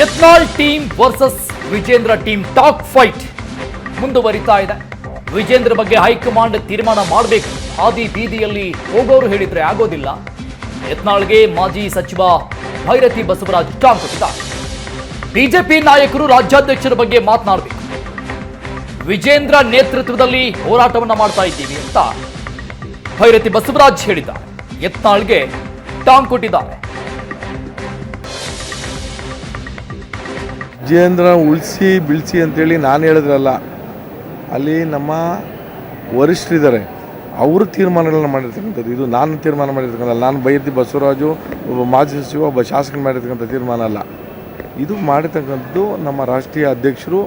Yatnal team versus Vijendra team talk fight ಮುಂದುವರಿತಾ ಇದೆ. ವಿಜೇಂದ್ರ ಬಗ್ಗೆ ಹೈಕಮಾಂಡ್ ತೀರ್ಮಾನ ಮಾಡಬೇಕು. ಆದಿ ಬೀದಿಯಲ್ಲಿ ಹೋಗೋರು ಹೇಳಿದ್ರೆ ಆಗೋದಿಲ್ಲ. ಯತ್ನಾಳ್ಗೆ ಮಾಜಿ ಸಚಿವ ಭೈರತಿ ಬಸವರಾಜ್ ಟಾಂಗ್ ಕೊಟ್ಟಿದ್ದಾರೆ. ಬಿಜೆಪಿ ನಾಯಕರು ರಾಜ್ಯಾಧ್ಯಕ್ಷರ ಬಗ್ಗೆ ಮಾತನಾಡಬೇಕು. ವಿಜೇಂದ್ರ ನೇತೃತ್ವದಲ್ಲಿ ಹೋರಾಟವನ್ನ ಮಾಡ್ತಾ ಇದ್ದೀವಿ ಅಂತ ಭೈರತಿ ಬಸವರಾಜ್ ಹೇಳಿದ್ದಾರೆ. ಯತ್ನಾಳ್ಗೆ ಟಾಂಗ್ ಕೊಟ್ಟಿದ್ದಾರೆ. ವಿಜಯೇಂದ್ರ ಉಳಿಸಿ, ಬಿಳಿಸಿ ಅಂತೇಳಿ ನಾನು ಹೇಳಿದ್ರಲ್ಲ, ಅಲ್ಲಿ ನಮ್ಮ ವರಿಷ್ಠರಿದ್ದಾರೆ. ಅವರು ತೀರ್ಮಾನಗಳನ್ನ ಮಾಡಿರ್ತಕ್ಕಂಥದ್ದು. ಇದು ನಾನು ತೀರ್ಮಾನ ಮಾಡಿರ್ತಕ್ಕಂಥ ನಾನು ಬೈರ್ತಿ ಬಸವರಾಜು, ಒಬ್ಬ ಮಾಜಿ ಸಚಿವ, ಒಬ್ಬ ಶಾಸಕರು ಮಾಡಿರ್ತಕ್ಕಂಥ ತೀರ್ಮಾನ ಅಲ್ಲ. ಇದು ಮಾಡಿರ್ತಕ್ಕಂಥದ್ದು ನಮ್ಮ ರಾಷ್ಟ್ರೀಯ ಅಧ್ಯಕ್ಷರು,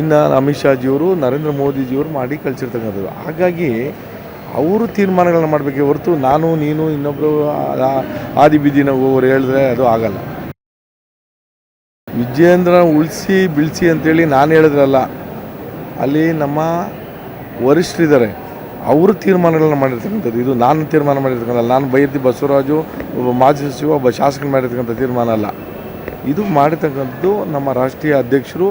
ಇನ್ನು ಅಮಿತ್ ಶಾಜಿಯವರು, ನರೇಂದ್ರ ಮೋದಿಜಿಯವರು ಮಾಡಿ ಕಳಿಸಿರ್ತಕ್ಕಂಥದ್ದು. ಹಾಗಾಗಿ ಅವರು ತೀರ್ಮಾನಗಳನ್ನ ಮಾಡಬೇಕೇ ಹೊರತು ನಾನು, ನೀನು ಇನ್ನೊಬ್ಬರು ಆದಿ ಹೋಗೋರು ಹೇಳಿದ್ರೆ ಅದು ಆಗಲ್ಲ. ವಿಜಯೇಂದ್ರ ಉಳಿಸಿ, ಬಿಳಿಸಿ ಅಂತೇಳಿ ನಾನು ಹೇಳಿದ್ರಲ್ಲ, ಅಲ್ಲಿ ನಮ್ಮ ವರಿಷ್ಠರಿದ್ದಾರೆ. ಅವರು ತೀರ್ಮಾನಗಳನ್ನ ಮಾಡಿರ್ತಕ್ಕಂಥದ್ದು. ಇದು ನಾನು ತೀರ್ಮಾನ ಮಾಡಿರ್ತಕ್ಕಂಥ ನಾನು ಬೈರ್ತಿ ಬಸವರಾಜು, ಒಬ್ಬ ಮಾಜಿ ಸಚಿವ, ಒಬ್ಬ ಶಾಸಕರು ಮಾಡಿರ್ತಕ್ಕಂಥ ತೀರ್ಮಾನ ಅಲ್ಲ. ಇದು ಮಾಡಿರ್ತಕ್ಕಂಥದ್ದು ನಮ್ಮ ರಾಷ್ಟ್ರೀಯ ಅಧ್ಯಕ್ಷರು,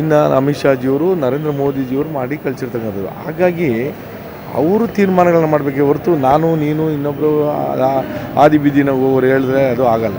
ಇನ್ನು ಅಮಿತ್ ಶಾಜಿಯವರು, ನರೇಂದ್ರ ಮೋದಿಜಿಯವರು ಮಾಡಿ ಕಳಿಸಿರ್ತಕ್ಕಂಥದ್ದು. ಹಾಗಾಗಿ ಅವರು ತೀರ್ಮಾನಗಳನ್ನ ಮಾಡಬೇಕೆ ಹೊರತು ನಾನು, ನೀನು ಇನ್ನೊಬ್ಬರು ಆದಿ ಬೀದಿನ ಹೋಗೋರು ಹೇಳಿದ್ರೆ ಅದು ಆಗಲ್ಲ.